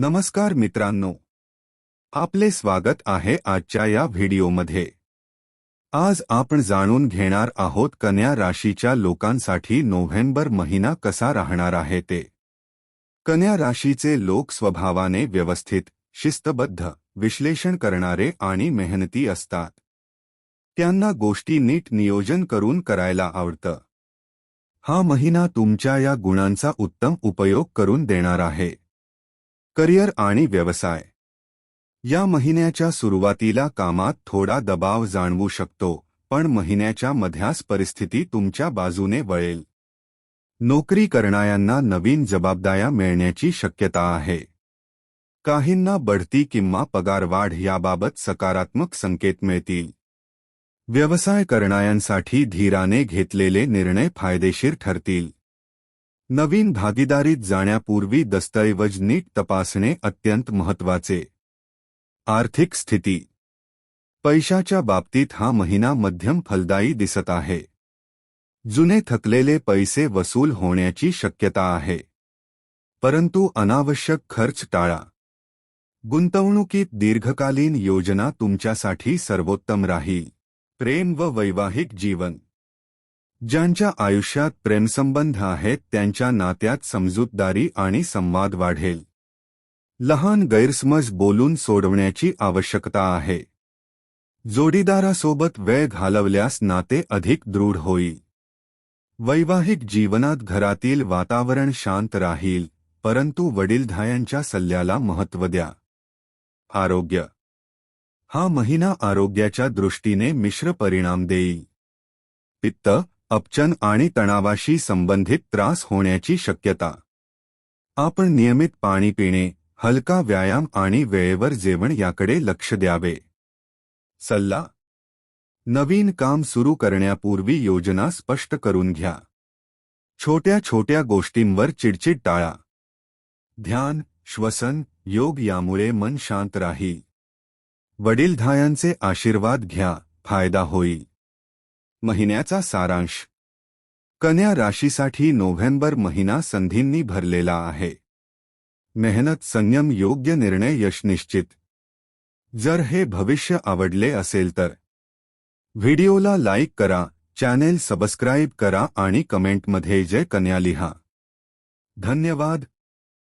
नमस्कार मित्रांनो. आपले स्वागत आहे आजच्या या व्हिडिओमध्ये. आज आपण जाणून घेणार आहोत कन्या राशीच्या लोकांसाठी नोव्हेंबर महिना कसा राहणार आहे ते. कन्या राशीचे लोक स्वभावाने व्यवस्थित शिस्तबद्ध विश्लेषण करणारे आणि मेहनती असतात. त्यांना गोष्टी नीट नियोजन करून करायला आवडतं. हा महिना तुमच्या या गुणांचा उत्तम उपयोग करून देणार आहे. करिअर आणि व्यवसाय. या महिन्याच्या सुरुवातीला कामात थोडा दबाव जाणवू शकतो पण महिन्याच्या मध्यास परिस्थिती तुमच्या बाजूने वळेल. नोकरी करणाऱ्यांना नवीन जबाबदाऱ्या मिळण्याची शक्यता आहे. काहींना बढती किंवा पगारवाढ याबाबत सकारात्मक संकेत मिळतील. व्यवसाय करणाऱ्यांसाठी धीराने घेतलेले निर्णय फायदेशीर ठरतील. नवीन भागीदारीत जाण्यापूर्वी दस्तऐवज नीट तपासणे अत्यंत महत्वाचे आर्थिक स्थिती. पैशाच्या बाबतीत हा महिना मध्यम फलदायी दिसत आहे. जुने थकलेले पैसे वसूल होण्याची शक्यता आहे. परंतु अनावश्यक खर्च टाळा. गुंतवणुकीत दीर्घकालीन योजना तुमच्यासाठी सर्वोत्तम राहील. प्रेम व वैवाहिक जीवन. ज्यांच्या आयुष्यात प्रेमसंबंध आहेत त्यांच्या नात्यात समजूतदारी आणि संवाद वाढेल. लहान गैरसमज बोलून सोडवण्याची आवश्यकता आहे. जोडीदारासोबत वेळ घालवल्यास नाते अधिक दृढ होईल. वैवाहिक जीवनात घरातील वातावरण शांत राहील परंतु वडीलधायांच्या सल्ल्याला महत्त्व द्या. आरोग्य. हा महिना आरोग्याच्या दृष्टीने मिश्र परिणाम देईल. पित्त. अपचन आणि तणावाशी संबंधित त्रास होण्याची शक्यता. आपण नियमित पाणी पिणे, हलका व्यायाम आणि वेळेवर जेवण याकडे लक्ष द्यावे. सल्ला, नवीन काम सुरू करण्यापूर्वी योजना स्पष्ट करून घ्या. छोट्या छोट्या गोष्टींवर चिडचिड टाळा. ध्यान, श्वसन, योग यामुळे मन शांत राहील. वडीलधायांचे आशीर्वाद घ्या, फ़ायदा होईल. महिन्याचा सारांश. कन्या राशीसाठी नोव्हेंबर महिना संधींनी भरलेला आहे. मेहनत संयम योग्य निर्णय यश निश्चित. जर हे भविष्य आवडले असेल तर. व्हिडिओला लाईक करा चॅनेल सबस्क्राईब करा आणि कमेंटमध्ये जय कन्या लिहा. धन्यवाद.